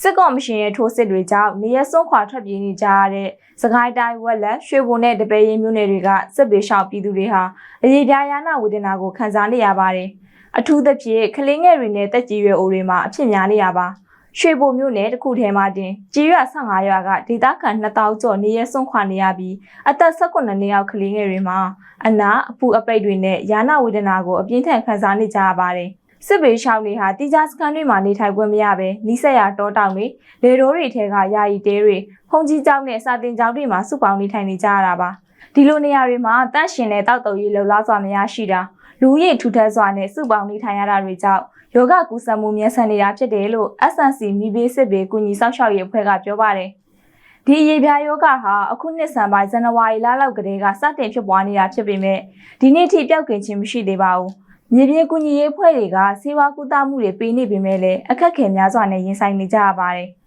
စစ်ကော်မရှင်ရဲ့ထိုးစစ်တွေကြောင့်နေရစွန့်ခွာထွက်ပြေးနေကြရတဲ့စကိုင်းတိုင်းဝက်လက်ရွှေဘုံနဲ့တပည့်ရင်မြို့နယ်တွေကစစ်ပေးရှောင်ပြည်သူတွေဟာအရေးပြားရနာဝေဒနာကိုခံစားနေရပါတယ်။အထူးသဖြင့်ကလေးငယ်တွေနဲ့တက်ကြီးရွယ်အိုတွေမှာအဖြစ်များနေရပါရွှေဘုံမြို့နယ်တစ်ခုထဲမှာတင်ကြီးရွက်15ရွာကဒေသခံ2000ကျော်နေရစွန့်ခွာနေရပြီးအသက်18နှစ်ယောက်ကလေးငယ်တွေမှာအနာအပူအပိတ်တွေနဲ့ယာနာဝေဒနာကိုအပြင်းထန်ခံစားနေကြရပါတယ်။ စစ်ဘေးရှောင်တွေဟာတိကျစခန်းတွေမှာနေထိုင်ခွင့်မရဘဲနီးစက်ရတောတောင်တွေလေတိုးတွေထဲကယာယီတဲတွေဖုန်ကြီးကျောင်းနဲ့စာတင်ကျောင်းတွေမှာစုပေါင်းနေထိုင်နေကြရတာပါဒီလိုနေရာတွေမှာတန့်ရှင်တဲ့တောက်တုံရေးလှုပ်လားစွာမရရှိတာလူဦးရေထူထပ်စွာနဲ့စုပေါင်းနေထိုင်ရတာတွေကြောင့်ယောဂကူးစက်မှုမြန်ဆန်နေတာဖြစ်တယ်လို့ SNC မိဘေးစစ်ဘေးကုညီဆောက်ရှောက်ရေးအဖွဲ့ကပြောပါတယ်ဒီအရေးပြားယောဂဟာအခုနှစ်ဆန်ပိုင်းဇန်နဝါရီလလောက်ကတည်းကစတင်ဖြစ်ပွားနေတာဖြစ်ပေမဲ့ဒီနေ့ထိပျောက်ကင်ခြင်းမရှိသေးပါဘူး။ မြေပြင်ကူညီရေးအဖွဲ့တွေကဆေးဝါးကုသမှုတွေပေးနေပေမဲ့လည်းအခက်အခဲများစွာနဲ့ရင်ဆိုင်နေကြရပါတယ်။